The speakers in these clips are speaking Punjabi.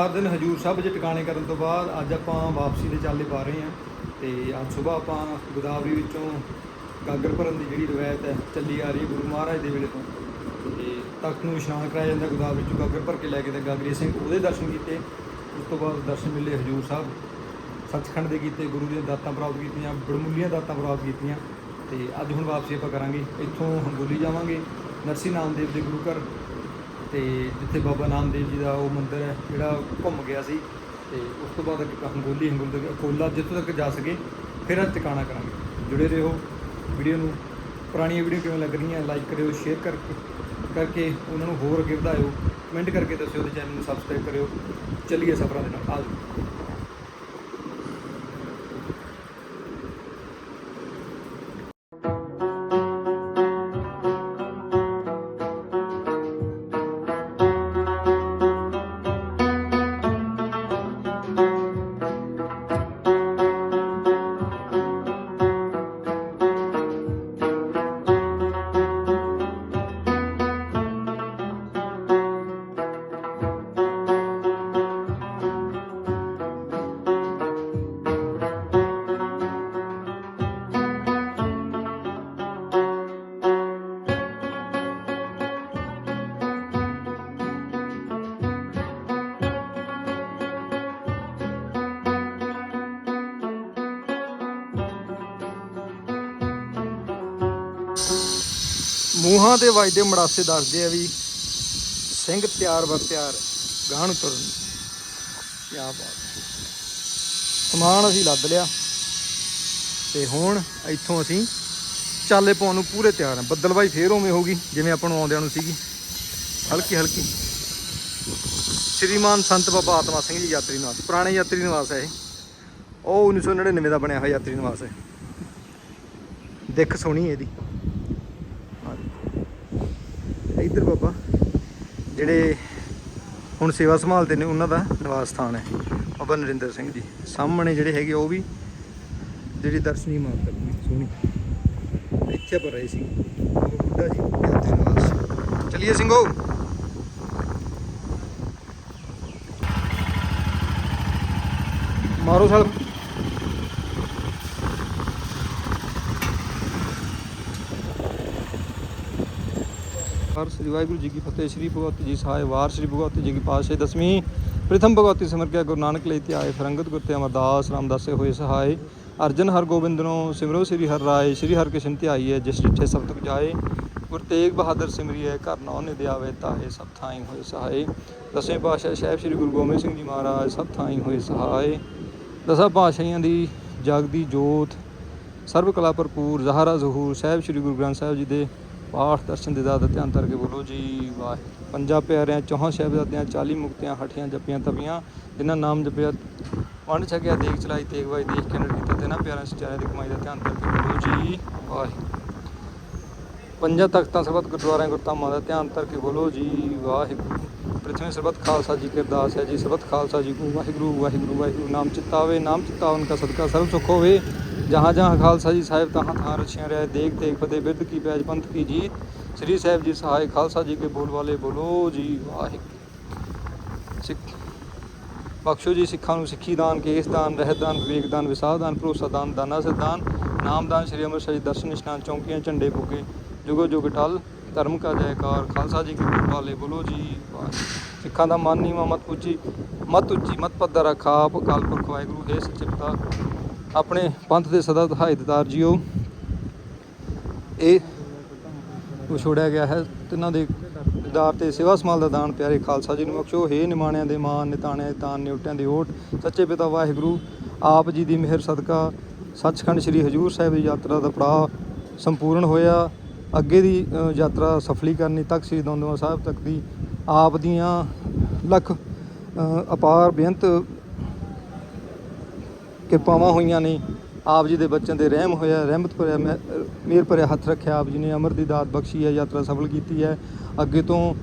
ਚਾਰ ਦਿਨ ਹਜੂਰ ਸਾਹਿਬ 'ਚ ਟਿਕਾਣੇ ਕਰਨ ਤੋਂ ਬਾਅਦ ਅੱਜ ਆਪਾਂ ਵਾਪਸੀ ਦੇ ਚਾਲੇ ਪਾ ਰਹੇ ਹਾਂ ਤੇ ਅੱਜ ਸਵੇਰ ਆਪਾਂ ਗੋਦਾਵਰੀ ਵਿੱਚੋਂ ਗਾਗਰ ਭਰਨ ਦੀ ਜਿਹੜੀ ਰਵਾਇਤ ਹੈ, ਚੱਲੀ ਆ ਰਹੀ ਹੈ ਗੁਰੂ ਮਹਾਰਾਜ ਦੇ ਵੇਲੇ ਤੋਂ। ਤੇ ਤਖਤ ਨੂੰ ਇਸ਼ਨਾਨ ਕਰਾਇਆ ਜਾਂਦਾ ਗੋਦਾਵਰੀ ਵਿੱਚੋਂ ਗਾਗਰ ਭਰ ਕੇ ਲੈ ਕੇ ਤੇ ਗਾਗਰੀ ਸਿੰਘ ਉਹਦੇ ਦਰਸ਼ਨ ਕੀਤੇ। ਉਸ ਤੋਂ ਬਾਅਦ ਦਰਸ਼ਨ ਮਿਲੇ ਹਜੂਰ ਸਾਹਿਬ। ਸੱਚਖੰਡ ਦੇ ਕੀਤੇ, ਗੁਰੂ ਦੀਆਂ ਦਾਤਾਂ ਪ੍ਰਾਪਤ ਕੀਤੀਆਂ, ਬੜਮੁੱਲੀਆਂ ਦਾਤਾਂ ਪ੍ਰਾਪਤ ਕੀਤੀਆਂ। ਤੇ ਅੱਜ ਹੁਣ ਵਾਪਸੀ ਆਪਾਂ ਕਰਾਂਗੇ। ਇੱਥੋਂ ਹੰਗੋਲੀ ਜਾਵਾਂਗੇ। ਨਰਸੀ ਨਾਮਦੇਵ ਦੇ ਗੁਰੂ ਘਰ ਤੇ ਜਿੱਥੇ ਬਾਬਾ ਨਾਮਦੇਵ ਜੀ ਦਾ ਉਹ ਮੰਦਿਰ ਹੈ, ਜਿਹੜਾ ਘੁੰਮ ਗਿਆ ਸੀ, ਤੇ ਉਸ ਤੋਂ ਬਾਅਦ ਅੱਗੇ ਹੰਗੋਲੀ ਹੰਗੋਲ ਤੱਕ ਕੋਲਾ ਜਿੱਥੋਂ ਤੱਕ ਜਾ ਸਕੇ, ਫਿਰ ਅੱਜ ਟਿਕਾਣਾ ਕਰਾਂਗੇ। ਜੁੜੇ ਰਹੋ ਵੀਡੀਓ ਨੂੰ। ਪੁਰਾਣੀਆਂ ਵੀਡੀਓ ਕਿਵੇਂ ਲੱਗ ਰਹੀਆਂ ਲਾਈਕ ਕਰਿਓ ਸ਼ੇਅਰ ਕਰਕੇ ਕਰਕੇ ਉਹਨਾਂ ਨੂੰ ਹੋਰ ਅੱਗੇ ਵਧਾਇਓ। ਕਮੈਂਟ ਕਰਕੇ ਦੱਸਿਓ ਤੇ ਚੈਨਲ ਨੂੰ ਸਬਸਕ੍ਰਾਈਬ ਕਰਿਓ। ਚੱਲੀਏ ਸਫਰਾਂ ਦੇ ਨਾਲ। ਆਜੋ। ਮੂੰਹਾਂ ਤੇ ਵੱਜਦੇ ਮੜਾਸੇ ਦੱਸਦੇ ਆ ਵੀ ਸਿੰਘ ਤਿਆਰ ਬਰ ਤਿਆਰ ਗਾਂ ਨੂੰ ਤੁਰਨ ਕੀ ਬਾਤ ਸਮਾਨ ਅਸੀਂ ਲੱਦ ਲਿਆ ਤੇ ਹੁਣ ਇੱਥੋਂ ਅਸੀਂ ਚਾਲੇ ਪਾਉਣ ਨੂੰ ਪੂਰੇ ਤਿਆਰ ਹਾਂ ਬੱਦਲਬਾਈ ਫੇਰ ਉਵੇਂ ਹੋਗੀ ਜਿਵੇਂ ਆਪਾਂ ਨੂੰ ਆਉਂਦਿਆਂ ਨੂੰ ਸੀਗੀ। ਹਲਕੀ ਹਲਕੀ। ਸ਼੍ਰੀਮਾਨ ਸੰਤ ਬਾਬਾ ਆਤਮਾ ਸਿੰਘ ਜੀ ਯਾਤਰੀ ਨਿਵਾਸ, ਪੁਰਾਣੇ ਯਾਤਰੀ ਨਿਵਾਸ ਹੈ ਇਹ। ਉਹ 1999 ਦਾ ਬਣਿਆ ਹੋਇਆ ਯਾਤਰੀ ਨਿਵਾਸ ਹੈ ਦਿੱਖ ਸੋਹਣੀ ਇਹਦੀ। ਇੱਧਰ ਬਾਬਾ, ਜਿਹੜੇ ਹੁਣ ਸੇਵਾ ਸੰਭਾਲਦੇ ਨੇ, ਉਹਨਾਂ ਦਾ ਨਿਵਾਸ ਸਥਾਨ ਹੈ, ਬਾਬਾ ਨਰਿੰਦਰ ਸਿੰਘ ਜੀ। ਸਾਹਮਣੇ ਜਿਹੜੇ ਹੈਗੇ ਉਹ ਵੀ ਜਿਹੜੀ ਦਰਸ਼ਨੀ ਮਾਤਾ ਬੜੀ ਸੋਹਣੀ। ਇੱਥੇ ਪਰ ਰਹੇ ਸੀ ਉਹ ਬੁੱਢਾ ਜੀ ਯਾਤਰੀ ਨਿਵਾਸ। ਚਲਿਏ ਸਿੰਘੋ। ਮਾਰੋ ਸਾਲ ਹਰ ਸ੍ਰੀ ਵਾਹਿਗੁਰੂ ਜੀ ਕੀ ਫਤਿਹ, ਸ੍ਰੀ ਭਗਵਤੀ ਜੀ ਸਹਾਇ ਵਾਰ, ਸ੍ਰੀ ਭਗਵਤੀ ਜੀ ਕੀ ਪਾਤਸ਼ਾਹੀ ਦਸਵੀਂ, ਪ੍ਰਥਮ ਭਗਵਤੀ ਸਿਮਰ ਕੇ ਗੁਰੂ ਨਾਨਕ ਲਈ ਤੇ ਆਏ ਫਰੰਗਤ ਗੁਰ ਤੇ ਅਮਰਦਾਸ, ਰਾਮਦਾਸੇ ਹੋਏ ਸਹਾਇ ਅਰਜਨ ਹਰ ਗੋਬਿੰਦਨੋ, ਸਿਮਰੋ ਸ੍ਰੀ ਹਰਿ ਰਾਏ, ਸ੍ਰੀ ਹਰਿ ਕ੍ਰਿਸ਼ਨ ਧਿਆਈ ਹੈ ਜਿਸ ਡਿਠੇ ਸਭ ਤੁਕ ਜਾਏ। ਗੁਰ ਤੇਗ ਬਹਾਦਰ ਸਿਮਰੀਏ, ਘਰ ਨੌ ਨਿ ਦਿਆਵੇ ਤਾਹੇ, ਸਭ ਥਾਈ ਹੋਏ ਸਹਾਇ ਦਸਵੇਂ ਪਾਤਸ਼ਾਹ ਸਾਹਿਬ ਸ੍ਰੀ ਗੁਰੂ ਗੋਬਿੰਦ ਸਿੰਘ ਜੀ ਮਹਾਰਾਜ, ਸਭ ਥਾਈ ਹੋਏ ਸਹਾਇ ਦਸਾਂ ਪਾਤਸ਼ਾਹੀਆਂ ਦੀ ਜਗਦੀ ਜੋਤ, ਸਰਬ ਕਲਾ ਭਰਪੂਰ, ਜ਼ਹਰਾ ਜ਼ਹੂਰ, ਸਾਹਿਬ ਸ੍ਰੀ ਗੁਰੂ ਗ੍ਰੰਥ ਸਾਹਿਬ ਜੀ ਦੇ ਪਾਠ ਦਰਸ਼ਨ ਦੇ ਦਾ ਧਿਆਨ ਧਰ ਕੇ ਬੋਲੋ ਜੀ, ਵਾਹ, ਪੰਜਾਂ ਪਿਆਰਿਆਂ, ਚੌਹਾਂ ਸਾਹਿਬਜ਼ਾਦਿਆਂ 40 ਮੁਕਤਿਆਂ, ਹਠੀਆਂ ਜਪੀਆਂ ਤਪੀਆਂ ਜਿਨ੍ਹਾਂ ਨਾਮ ਜਪਿਆ ਵੰਡ ਛਕਿਆ ਦੇਖ ਚਲਾਈ, ਤੇਗ ਵਾਈ ਦੇਖ ਕੇ ਨਰ ਕੀਤਾ ਤੇ ਨਾ ਪਿਆਰਿਆਂ ਸਚਾਰਿਆਂ ਦੀ ਕਮਾਈ ਦਾ ਧਿਆਨ ਧਰ ਕੇ ਬੋਲੋ ਜੀ, ਵਾਹ, ਪੰਜਾਂ ਤਖਤਾਂ ਸਰਬਤ ਗੁਰਦੁਆਰਿਆਂ, ਗੁਰਧਾਮਾਂ ਦਾ ਧਿਆਨ ਧਰ ਕੇ ਬੋਲੋ ਜੀ ਵਾਹਿਗੁਰੂ ਪ੍ਰਥਮੇ ਸਰਬਤ ਖਾਲਸਾ ਜੀ ਕੀ ਅਰਦਾਸ ਹੈ ਜੀ ਸਰਬਤ ਖਾਲਸਾ ਜੀ ਕੋ ਵਾਹਿਗੁਰੂ ਵਾਹਿਗੁਰੂ ਵਾਹਿਗੁਰੂ, ਨਾਮ ਚਿਤਾਵੇ, ਨਾਮ ਚਿਤਾਵਨ ਕਾ ਸਦਕਾ, ਸਰਬ ਸੁਖ ਹੋਵੇ। ਜਹਾਂ ਜਹਾਂ ਖਾਲਸਾ ਜੀ ਸਾਹਿਬ ਤਹਾਂ ਤਹਾਂ ਰਛਿਆ ਰਹਿ ਦੇਖ ਦੇਖ ਫਤਿਹ, ਬਿਰਧ ਕੀ ਪੈਜ, ਪੰਥ ਕੀ ਜੀਤ। ਸ੍ਰੀ ਸਾਹਿਬ ਜੀ ਸਹਾਇ, ਖਾਲਸਾ ਜੀ ਕੇ ਬੋਲ ਵਾਲੇ ਬੋਲੋ ਜੀ ਵਾਹਿਗੁਰੂ। ਸਿੱਖ। ਬਖਸ਼ੋ ਜੀ ਸਿੱਖਾਂ ਨੂੰ ਸਿੱਖੀ ਦਾਨ, ਕੇਸ ਦਾਨ, ਰਹਿਤ ਦਾਨ, ਵਿਵੇਕ ਦਾਨ, ਵਿਸਾਹ ਦਾਨ, ਭਰੋਸਾ ਦਾਨ, ਦਾਨਾ ਸਿਧਾਨ ਨਾਮ ਸ੍ਰੀ ਅੰਮ੍ਰਿਤਸਰ ਜੀ, ਦਰਸ਼ਨ ਇਸ਼ਨਾਨ ਚੌਂਕੀਆਂ, ਝੰਡੇ ਪੁੱਗੇ ਜੁਗੋ ਜੁਗ ਟਲ, ਧਰਮ ਕਾ ਜੈਕਾਰ, ਖਾਲਸਾ ਜੀ ਕੀ ਬੋਲ ਵਾਲੇ ਬੋਲੋ ਜੀ ਵਾਹਿਗੁਰੂ। ਸਿੱਖਾਂ ਦਾ ਮਨ ਨੀਵਾਂ ਮਤ ਉੱਚੀ ਮਤ ਉੱਚੀ, ਮਤ ਪੱਧਰ ਰਖਾਪ ਅਕਾਲ ਪੁਰਖ ਵਾਹਿਗੁਰੂ, ਹੈ ਸੱਚੇ ਪਿਤਾ। ਆਪਣੇ ਪੰਥ ਦੇ ਸਦਾ ਸਹਾਇਤਦਾਰ ਜੀਓ। ਇਹ ਵਿਛੋੜਿਆ ਗਿਆ ਹੈ। ਤਿੰਨਾਂ ਦੇ ਦਾਰ ਤੇ ਸੇਵਾ ਸਮਾਲ ਦਾ ਦਾਨ ਪਿਆਰੇ ਖਾਲਸਾ ਜੀ ਨੂੰ ਬਖਸ਼ੋ। ਹੇ ਨਿਮਾਣਿਆਂ ਦੇ ਮਾਨ, ਨਿਤਾਣਿਆਂ ਦੇ ਤਾਨ, ਨਿਉਟਿਆਂ ਦੇ ਓਟ। ਸੱਚੇ ਪਿਤਾ ਵਾਹਿਗੁਰੂ, ਆਪ ਜੀ ਦੀ ਮਿਹਰ, ਸਦਕਾ ਸੱਚਖੰਡ ਸ੍ਰੀ ਹਜੂਰ ਸਾਹਿਬ ਦੀ ਯਾਤਰਾ ਦਾ ਪੜਾਅ ਸੰਪੂਰਨ ਹੋਇਆ। ਅੱਗੇ ਦੀ ਯਾਤਰਾ ਸਫਲੀ ਕਰਨੀ ਤੱਕ ਸ੍ਰੀ ਦਮਦਮਾ ਸਾਹਿਬ ਤੱਕ ਦੀ। ਆਪ ਦੀਆਂ ਲੱਖ ਅਪਾਰ ਬੇਅੰਤ ਕਿਰਪਾਵਾਂ ਹੋਈਆਂ ਨੇ। ਆਪ ਜੀ ਦੇ ਬੱਚਿਆਂ ਦੇ ਰਹਿਮ ਹੋਇਆ, ਰਹਿਮਤ ਭਰਿਆ ਮਹਿ- ਮਿਹਰ ਭਰਿਆ ਹੱਥ ਰੱਖਿਆ ਆਪ ਜੀ ਨੇ। ਅਮਰ ਦੀ ਦਾਤ ਬਖਸ਼ੀ ਹੈ, ਯਾਤਰਾ ਸਫਲ ਕੀਤੀ ਹੈ। ਅੱਗੇ ਤੋਂ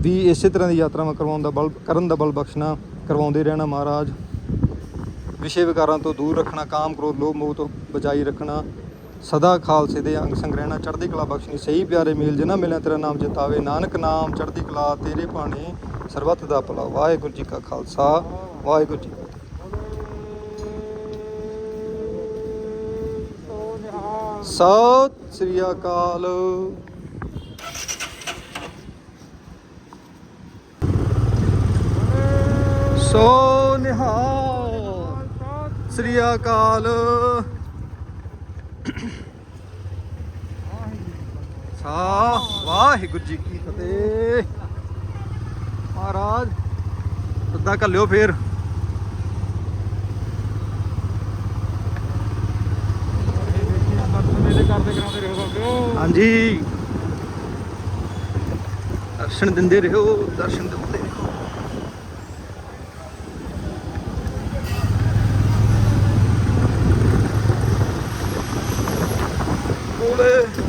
ਵੀ ਇਸੇ ਤਰ੍ਹਾਂ ਦੀ ਯਾਤਰਾਵਾਂ ਕਰਵਾਉਣ ਦਾ ਬਲ, ਕਰਨ ਦਾ ਬਲ ਬਖਸ਼ਣਾ, ਕਰਵਾਉਂਦੇ ਰਹਿਣਾ ਮਹਾਰਾਜ। ਵਿਸ਼ੇ ਵਿਕਾਰਾਂ ਤੋਂ ਦੂਰ ਰੱਖਣਾ, ਕਾਮ ਕ੍ਰੋਧ, ਲੋਭ ਮੋਹ ਤੋਂ ਬਚਾਈ ਰੱਖਣਾ। ਸਦਾ ਖਾਲਸੇ ਦੇ ਅੰਗ ਸੰਗ ਰਹਿਣਾ, ਚੜ੍ਹਦੀ ਕਲਾ ਬਖਸ਼ਣੀ। ਸਹੀ ਪਿਆਰੇ ਮੇਲ ਜਿਨਾ ਮਿਲਿਆ ਤੇਰਾ ਨਾਮ ਜਿਤਾਵੇ, ਨਾਨਕ ਨਾਮ ਚੜ੍ਹਦੀ ਕਲਾ ਤੇਰੇ ਭਾਣੇ। ਸਰਬੱਤ ਦਾ ਭਲਾ। ਵਾਹਿਗੁਰੂ ਜੀ ਕਾ ਖਾਲਸਾ, ਵਾਹਿਗੁਰੂ ਜੀ ਕੀ ਫਤਿਹ ਸਤਿ ਸ੍ਰੀ ਅਕਾਲ। ਸੋ ਨਿਹਾਲ, ਸ੍ਰੀ ਅਕਾਲ। ਸਾ ਵਾਹਿਗੁਰੂ ਜੀ ਕੀ ਫਤਿਹ। ਮਹਾਰਾਜ, ਸੱਦਾ ਘੱਲਿਓ ਫੇਰ। ਮੇਲੇ ਕਰਦੇ ਕਰਾਉਂਦੇ ਰਹੋ ਬਾਬਿਓ ਹਾਂਜੀ। ਦਰਸ਼ਨ ਦਿੰਦੇ ਰਹੋ ਦਰਸ਼ਨ ਦਿੰਦੇ ਰਹੋ। ਓਲੇ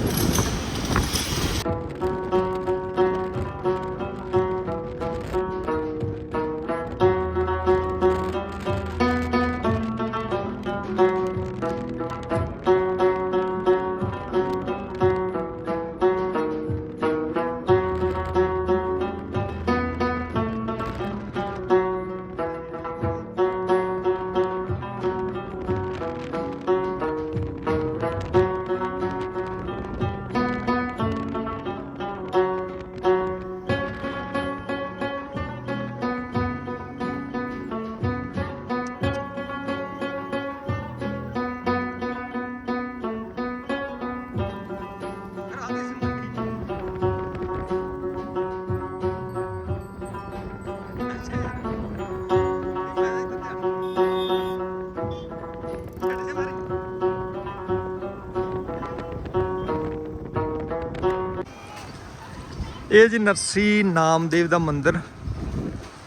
ਇਹ ਜੀ ਨਰਸੀ ਨਾਮਦੇਵ ਦਾ ਮੰਦਿਰ।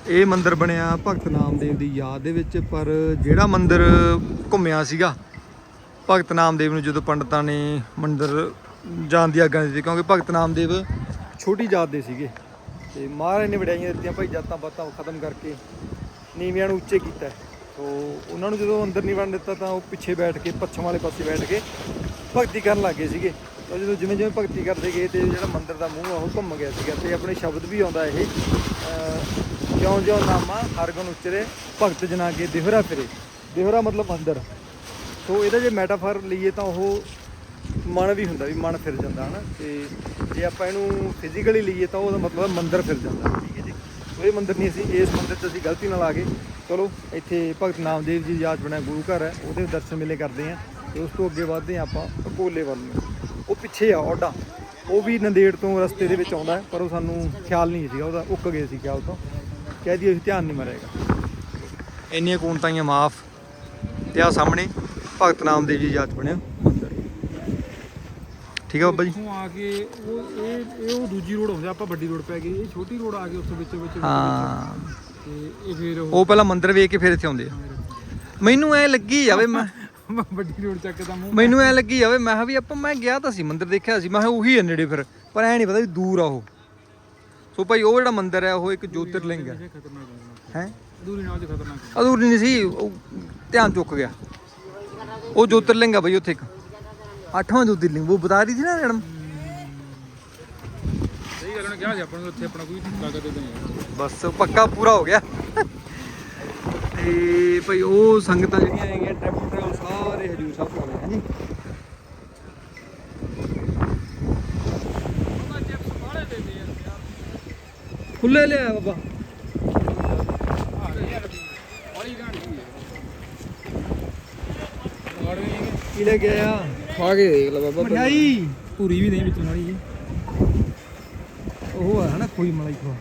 ਇਹ ਮੰਦਿਰ ਬਣਿਆ ਭਗਤ ਨਾਮਦੇਵ ਦੀ ਯਾਦ ਦੇ ਵਿੱਚ, ਪਰ ਜਿਹੜਾ ਮੰਦਿਰ ਘੁੰਮਿਆ ਸੀਗਾ, ਭਗਤ ਨਾਮਦੇਵ ਨੂੰ ਜਦੋਂ ਪੰਡਤਾਂ ਨੇ ਮੰਦਿਰ ਜਾਣ ਦੀ ਆਗਿਆ ਦਿੱਤੀ, ਕਿਉਂਕਿ ਭਗਤ ਨਾਮਦੇਵ ਛੋਟੀ ਜਾਤ ਦੇ ਸੀਗੇ। ਤੇ ਮਹਾਰਾਜ ਨੇ ਵਡਿਆਈਆਂ ਦਿੱਤੀਆਂ, ਭਾਈ ਜਾਤਾਂ ਪਾਤਾਂ ਖਤਮ ਕਰਕੇ ਨੀਵਿਆਂ ਨੂੰ ਉੱਚੇ ਕੀਤਾ। ਸੋ ਉਹਨਾਂ ਨੂੰ ਜਦੋਂ ਅੰਦਰ ਨਹੀਂ ਵੜਨ ਦਿੱਤਾ ਤਾਂ ਉਹ ਪਿੱਛੇ ਬੈਠ ਕੇ, ਪੱਛਮ ਵਾਲੇ ਪਾਸੇ ਬੈਠ ਕੇ ਭਗਤੀ ਕਰਨ ਲੱਗੇ ਸੀਗੇ। ਤਾਂ ਜਦੋਂ ਜਿਵੇਂ ਜਿਵੇਂ ਭਗਤੀ ਕਰਦੇ ਗਏ ਤੇ ਜਿਹੜਾ ਮੰਦਿਰ ਦਾ ਮੂੰਹ ਆ, ਉਹ ਘੁੰਮ ਗਿਆ ਸੀਗਾ ਤੇ ਆਪਣੇ ਸ਼ਬਦ ਵੀ ਆਉਂਦਾ ਇਹ ਜਿਉਂ ਜਿਉਂ ਨਾਮਾ ਹਰ ਉਚਰੇ, ਭਗਤ ਜਨਾ ਕੇ ਦੇਹਰਾ ਫਿਰੇ। ਦਿਹਰਾ ਮਤਲਬ ਅੰਦਰ। ਸੋ ਇਹਦਾ ਜੇ ਮੈਟਾਫਰ ਲਈਏ ਤਾਂ ਉਹ ਮਨ ਵੀ ਹੁੰਦਾ ਵੀ ਮਨ ਫਿਰ ਜਾਂਦਾ, ਹਨਾ? ਤੇ ਜੇ ਆਪਾਂ ਇਹਨੂੰ ਫਿਜ਼ੀਕਲੀ ਲਈਏ ਤਾਂ ਉਹਦਾ ਮਤਲਬ ਮੰਦਰ ਫਿਰ ਜਾਂਦਾ। ਠੀਕ ਹੈ ਜੀ? ਸੋ ਇਹ ਮੰਦਰ ਨਹੀਂ ਸੀ, ਇਸ ਮੰਦਰ 'ਚ ਅਸੀਂ ਗਲਤੀ ਨਾਲ ਆ ਗਏ। ਚਲੋ, ਇੱਥੇ ਭਗਤ ਨਾਮਦੇਵ ਜੀ ਦੀ ਯਾਦ ਬਣਿਆ, ਗੁਰੂ ਘਰ ਹੈ, ਉਹਦੇ ਦਰਸ਼ਨ ਮੇਲੇ ਕਰਦੇ ਆਂ ਤੇ ਉਸ ਤੋਂ ਅੱਗੇ ਵਧਦੇ ਆਂ ਆਪਾਂ ਕੋਲੇ ਵੱਲ ਨੂੰ। ਉਹ ਪਿੱਛੇ ਆ ਔਡਾ ਉਹ ਵੀ ਨੰਦੇੜ ਤੋਂ ਰਸਤੇ ਦੇ ਵਿੱਚ ਆਉਂਦਾ ਪਰ ਉਹ ਸਾਨੂੰ ਖਿਆਲ ਨਹੀਂ ਸੀਗਾ ਉਹਦਾ ਉੱਕ ਗਏ ਸੀ ਖਿਆਲ ਤੋਂ। ਕਹਿ ਦਈਏ ਅਸੀਂ ਧਿਆਨ ਨਹੀਂ ਮਾਰੇਗਾ। ਇੰਨੀਆਂ ਕੂਣਤਾਈਆਂ ਮਾਫ। ਤੇ ਆ ਸਾਹਮਣੇ ਭਗਤ ਨਾਮਦੇਵ ਜੀ ਯਾਦ ਬਣਿਆ। ਮੰਦਰ ਠੀਕ ਹੈ ਬਾਬਾ ਜੀ। ਇੱਥੋਂ ਆ ਕੇ ਉਹ ਇਹ ਇਹ ਉਹ ਦੂਜੀ ਰੋਡ ਹੁੰਦਾ ਆਪਾਂ ਵੱਡੀ ਰੋਡ ਪੈ ਗਈ। ਇਹ ਛੋਟੀ ਰੋਡ ਆ ਗਈ ਉਸ ਵਿੱਚ ਵਿੱਚ ਹਾਂ। ਤੇ ਇਹ ਫਿਰ ਉਹ ਉਹ ਪਹਿਲਾਂ ਮੰਦਿਰ ਵੇਖ ਕੇ ਫਿਰ ਇੱਥੇ ਆਉਂਦੇ ਆ। ਮੈਨੂੰ ਐ ਲੱਗੀ ਜਾਵੇ ਮੈਂ। ਵੱਡੀ ਰੋਡ ਚੱਕ ਦਾ ਮੂੰਹ ਮੈਨੂੰ ਐ ਲੱਗੀ ਜਾਵੇ ਮੈਂ ਕਿਹਾ ਵੀ ਆਪਾਂ ਮੈਂ ਗਿਆ ਤਾਂ ਸੀ ਮੰਦਿਰ ਦੇਖਿਆ ਸੀ। ਮੈਂ ਕਿਹਾ ਉਹੀ ਹੈ ਨੇੜੇ ਫਿਰ ਪਰ ਐ ਨਹੀਂ ਪਤਾ ਵੀ ਦੂਰ ਆ ਉਹ। ਸੋ ਭਾਈ ਉਹ ਜਿਹੜਾ ਮੰਦਿਰ ਹੈ ਉਹ ਇੱਕ ਜੋਤਿਰਲਿੰਗ ਹੈ ਖਤਰਨਾਕ ਹੈ ਹੈ? ਦੂਰੀ ਨਾਲ ਚ ਖਤਰਨਾਕ ਹੈ ਅਧੂਰ ਨਹੀਂ ਸੀ ਉਹ ਧਿਆਨ ਚੁੱਕ ਗਿਆ। ਉਹ ਜੋਤਿਰਲਿੰਗ ਆ ਬਈ ਉੱਥੇ ਇੱਕ। ਅੱਠਵਾਂ ਜੋਤਿਰਲਿੰਗ ਉਹ ਬਤਾ ਰਹੀ ਸੀ ਨਾ ਮੈਡਮ ਸਹੀ ਗੱਲ ਉਹਨੇ ਕਿਹਾ ਸੀ ਆਪਾਂ ਨੂੰ ਉੱਥੇ ਆਪਣਾ ਕੋਈ ਦੇ ਨਹੀਂ ਬਸ ਪੱਕਾ ਪੂਰਾ ਹੋ ਗਿਆ। ਤੇ ਭਈ ਉਹ ਸੰਗਤਾਂ ਜਿਹੜੀਆਂ ਹੈਗੀਆਂ ਟੈਂਪੂ ਟਰੈਵਲ ਸਾਰੇ ਹਜੂਰ ਸਾਹਿਬ ਤੋਂ ਆਏ ਹਾਂਜੀ ਖੁੱਲੇ ਲਿਆ ਬਾਬਾ। ਕੀ ਲੈ ਕੇ ਆਇਆ ਖਾ ਕੇ ਦੇਖ ਲੈ ਬਾਬਾ ਮਠਿਆਈ। ਪੂਰੀ ਵੀ ਦੇ ਵਿੱਚ ਮਾੜੀ ਜੀ। ਉਹ ਹੈ ਨਾ ਖੋਈ ਮਲਾਈ ਖਵਾ।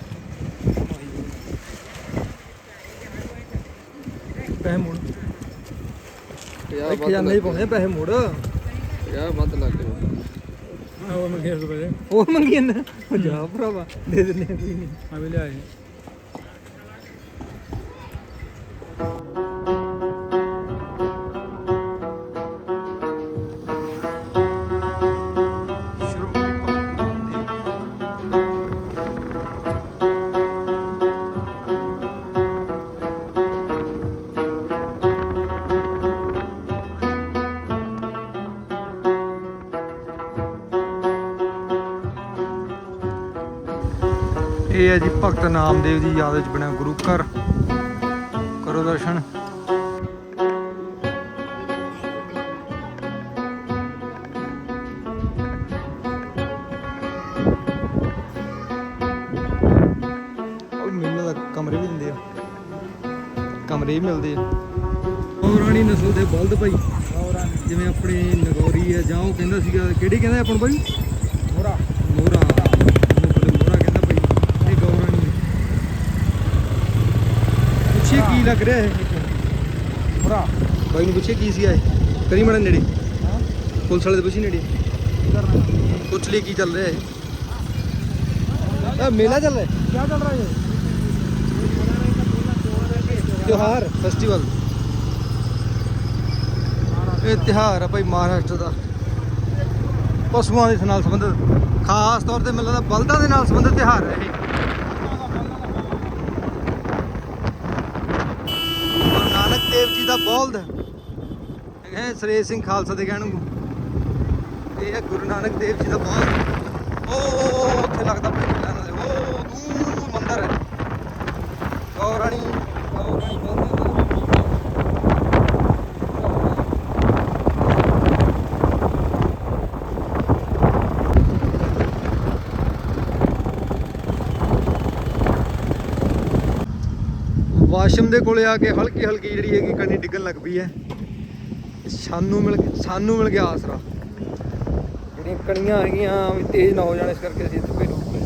ਪੈਸੇ ਮੋੜ। ਇੱਕ ਖਜ਼ਾਨੇ ਹੀ ਪਾਉਂਦੇ ਆ ਪੈਸੇ ਮੋੜ। ਯਾ ਵੱਧ ਲੱਗ ਗਿਆ ਹੋਰ ਮੰਗੇ ਰੁਪਏ। ਹੋਰ ਮੰਗੀ ਨਾ? ਜਾ ਭਰਾਵਾ ਦੇ ਦਿੰਨੇ ਆ ਕੋਈ ਨਹੀਂ ਆ ਵੀ ਲਿਆਏ। ਭਗਤ ਨਾਮਦੇਵ ਦੀ ਯਾਦ ਵਿੱਚ ਬਣਿਆ ਗੁਰੂ ਘਰ। ਕਰੋ ਦਰਸ਼ਨ। ਕਮਰੇ ਵੀ ਦਿੰਦੇ ਆ। ਕਮਰੇ ਵੀ ਮਿਲਦੇ ਆ। ਉਹ ਰਾਣੀ ਨਸਲ ਦੇ ਬਲਦ ਭਾਈ। ਜਿਵੇਂ ਆਪਣੇ ਨਗੌਰੀ ਆ ਜਾਂ ਉਹ ਕਹਿੰਦਾ ਸੀਗਾ ਕਿਹੜੀ ਕਹਿੰਦਾ ਆਪਾਂ ਨੂੰ ਭਾਈ ਮੋਰਾ ਮੋਹਰਾ ਉਹਨੂੰ ਬੜੇ ਮੋਹਰਾ ਕਹਿੰਦਾ ਭਾਈ ਇਹ ਗੌਰਾਣੀ ਹੈ ਪੁੱਛੇ ਕੀ ਲੱਗ ਰਿਹਾ ਹੈ ਮੋਰਾ ਬਾਈ ਨੂੰ ਪੁੱਛੇ ਕੀ ਸੀ ਇਹ? ਕਰੀ ਮੜਾ ਨੇੜੇ। ਪੁਲਿਸ ਵਾਲੇ ਦੇ ਪੁੱਛੀ ਨੇੜੇ। ਪੁੱਛ ਲਈ ਕੀ ਚੱਲ ਰਿਹਾ ਹੈ ਆ ਮੇਲਾ ਚੱਲ ਰਿਹਾ ਹੈ ਕੀ ਚੱਲ ਰਿਹਾ ਹੈ ਤਿਉਹਾਰ ਫੈਸਟੀਵਲ ਇਹ ਤਿਉਹਾਰ ਆ ਭਾਈ ਮਹਾਰਾਸ਼ਟਰ ਦਾ। ਪਸ਼ੂਆਂ ਦੇ ਨਾਲ ਸੰਬੰਧਿਤ। ਖਾਸ ਤੌਰ ਤੇ ਮੈਨੂੰ ਲੱਗਦਾ ਬਲਦਾਂ ਦੇ ਨਾਲ ਸੰਬੰਧਿਤ ਤਿਉਹਾਰ ਹੈ ਇਹ ਗੁਰੂ ਨਾਨਕ ਦੇਵ ਜੀ ਦਾ ਬਲਦ। ਹੈ, ਸ੍ਰੀ ਸਿੰਘ ਖਾਲਸਾ ਦੇ ਕਹਿਣ ਨੂੰ ਇਹ ਹੈ ਗੁਰੂ ਨਾਨਕ ਦੇਵ ਜੀ ਦਾ ਬਲਦ। ਉਹ ਉੱਥੇ ਲੱਗਦਾ ਭਾਈ ਮੇਲਾ ਉਹ ਦੂਰ ਮੰਦਰ। ਹੈ ਗੌਰਾਣੀ ਮੰਦਰ ਵਾਸ਼ਮ ਦੇ ਕੋਲੇ ਆ ਕੇ ਹਲਕੀ ਹਲਕੀ ਜਿਹੜੀ ਹੈਗੀ ਕਣੀ ਡਿੱਗਣ ਲੱਗ ਪਈ ਹੈ। ਸਾਨੂੰ ਮਿਲ ਸਾਨੂੰ ਮਿਲ ਗਿਆ ਆਸਰਾ। ਜਿਹੜੀਆਂ ਕਣੀਆਂ ਹੈਗੀਆਂ ਵੀ ਤੇਜ਼ ਨਾ ਹੋ ਜਾਣ ਇਸ ਕਰਕੇ ਅਸੀਂ ਇੱਥੇ ਰੁਕ ਗਏ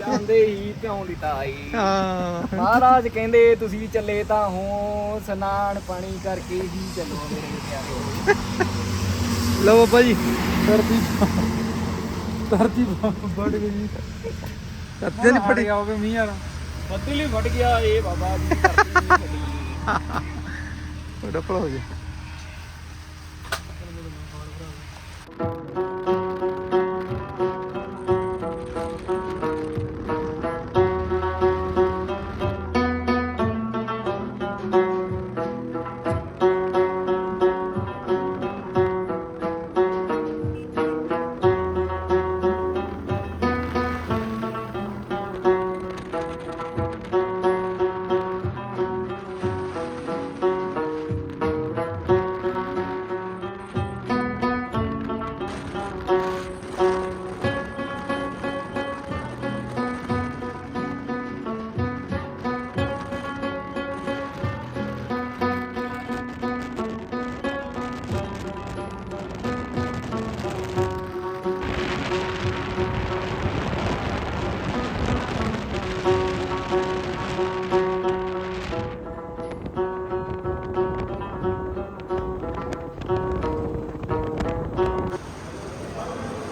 ਜਾਂਦੇ ਹੀ ਪਿਉਂ ਲਿਟਾਈ ਹਾਂ। ਮਹਾਰਾਜ ਕਹਿੰਦੇ ਤੁਸੀਂ ਚੱਲੇ ਤਾਂ ਹੋ ਸਨਾਨ ਪਾਣੀ ਕਰਕੇ ਹੀ ਚੱਲੋ ਮੇਰੇ ਪਿਆਰੇ ਲਓ ਬਾਬਾ ਜੀ। ਧਰਤੀ ਧਰਤੀ ਗਈ। ਅੱਧੇ ਨਹੀਂ ਪੜੀ ਆਓਗੇ ਮੀਂਹ ਯਾਰ ਬੱਦਲ ਹੀ ਫਟ ਗਿਆ ਇਹ ਬਾਬਾ ਜੀ ਧਰਤੀ ਨਹੀਂ ਭਲਾ ਹੋ ਗਿਆ।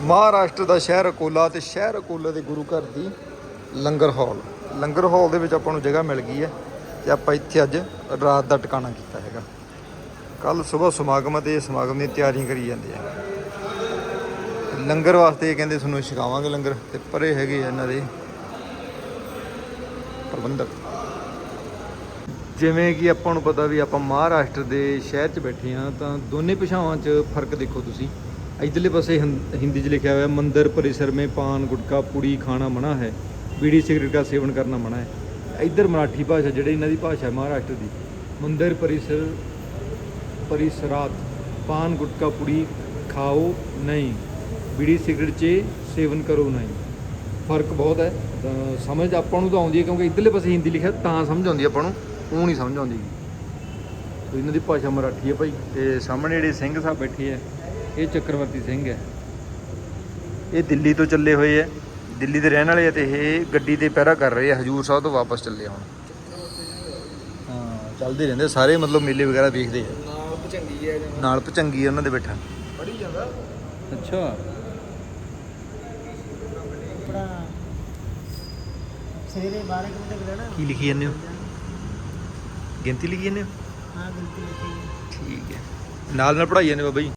ਮਹਾਰਾਸ਼ਟਰ ਦਾ ਸ਼ਹਿਰ ਅਕੋਲਾ ਤੇ ਸ਼ਹਿਰ ਅਕੋਲਾ ਦੇ ਗੁਰੂ ਘਰ ਦੀ ਲੰਗਰ ਹਾਲ। ਲੰਗਰ ਹਾਲ ਦੇ ਵਿੱਚ ਆਪਾਂ ਨੂੰ ਜਗ੍ਹਾ ਮਿਲ ਗਈ ਹੈ ਤੇ ਆਪਾਂ ਇੱਥੇ ਅੱਜ ਰਾਤ ਦਾ ਟਿਕਾਣਾ ਕੀਤਾ ਹੈਗਾ। ਕੱਲ ਸਵੇਰ ਸਮਾਗਮ ਹੈ ਤੇ ਸਮਾਗਮ ਦੀਆਂ ਤਿਆਰੀਆਂ ਕਰੀ ਜਾਂਦੇ ਆ। ਲੰਗਰ ਵਾਸਤੇ ਇਹ ਕਹਿੰਦੇ ਤੁਹਾਨੂੰ ਛਕਾਵਾਂਗੇ ਲੰਗਰ ਤੇ ਪਰੇ ਹੈਗੇ ਆ ਇਹਨਾਂ ਦੇ ਪ੍ਰਬੰਧਕ। ਜਿਵੇਂ ਕਿ ਆਪਾਂ ਨੂੰ ਪਤਾ ਵੀ ਆਪਾਂ ਮਹਾਰਾਸ਼ਟਰ ਦੇ ਸ਼ਹਿਰ 'ਚ ਬੈਠੇ ਆ ਤਾਂ ਦੋਨੇ ਭਾਸ਼ਾਵਾਂ 'ਚ ਫ਼ਰਕ ਦੇਖੋ ਤੁਸੀਂ। ਇਧਰਲੇ ਪਾਸੇ ਹਿੰਦੀ 'ਚ ਲਿਖਿਆ ਹੋਇਆ, ਮੰਦਰ ਪਰਿਸਰ ਮੇ ਪਾਨ, ਗੁਟਕਾ, ਪੂੜੀ, ਖਾਣਾ ਮਨਾ ਹੈ। ਬੀੜੀ ਸਿਗਰਟ ਦਾ ਸੇਵਨ ਕਰਨਾ ਮਨਾ ਹੈ। ਇਧਰ ਮਰਾਠੀ ਭਾਸ਼ਾ, ਜਿਹੜੀ ਇਹਨਾਂ ਦੀ ਭਾਸ਼ਾ ਹੈ ਮਹਾਰਾਸ਼ਟਰ ਦੀ, ਮੰਦਰ ਪਰਿਸਰ, ਪਰਿਸਰਾਤ, ਪਾਨ, ਗੁਟਕਾ, ਪੂੜੀ ਖਾਓ ਨਹੀਂ। ਬੀੜੀ ਸਿਗਰਟ 'ਚ ਸੇਵਨ ਕਰੋ ਨਹੀਂ। ਫ਼ਰਕ ਬਹੁਤ ਹੈ। ਸਮਝ ਆਪਾਂ ਨੂੰ ਤਾਂ ਆਉਂਦੀ ਹੈ, ਕਿਉਂਕਿ ਇਧਰਲੇ ਪਾਸੇ ਹਿੰਦੀ ਲਿਖਿਆ, ਤਾਂ ਸਮਝ ਆਉਂਦੀ ਆਪਾਂ ਨੂੰ ਉਹ ਨਹੀਂ ਸਮਝ ਆਉਂਦੀ। ਇਹਨਾਂ ਦੀ ਭਾਸ਼ਾ ਮਰਾਠੀ ਹੈ ਭਾਈ, ਤੇ ਸਾਹਮਣੇ ਜਿਹੜੇ ਸਿੰਘ ਸਾਹਿਬ ਬੈਠੇ ਆ ਇਹ ਚੱਕਰਵਰਤੀ ਸਿੰਘ ਹੈ। ਇਹ ਦਿੱਲੀ ਤੋਂ ਚੱਲੇ ਹੋਏ ਆ ਦਿੱਲੀ ਦੇ ਰਹਿਣ ਵਾਲੇ ਆ ਤੇ ਇਹ ਗੱਡੀ ਤੇ ਪਹਿਰਾ ਕਰ ਰਹੇ ਆ ਹਜੂਰ ਸਾਹਿਬ ਤੋਂ ਵਾਪਸ ਚੱਲੇ ਆ ਹੁਣ। ਹਾਂ ਚੱਲਦੇ ਰਹਿੰਦੇ ਸਾਰੇ ਮਤਲਬ ਮੇਲੇ ਵਗੈਰਾ ਵੇਖਦੇ ਆ। ਨਾਲ ਭਚੰਗੀ ਹੈ ਨਾਲ ਭਚੰਗੀ ਆ ਉਹਨਾਂ ਦੇ ਬੈਠਾ ਪੜੀ ਜਾਂਦਾ? ਅੱਛਾ। ਆਪਣਾ ਸਵੇਰੇ 12 ਵਜੇ ਤੱਕ ਰਹਿਣਾ। ਕੀ ਲਿਖੀ ਜਾਂਦੇ ਹੋ? ਗਿਣਤੀ ਲਿਖੀ ਜਾਂਦੇ ਹੋ? ਹਾਂ ਠੀਕ ਹੈ। ਠੀਕ ਹੈ। ਨਾਲ ਨਾਲ ਪੜਾਈ ਜਾਂਦੇ ਬਾਬਾ ਜੀ?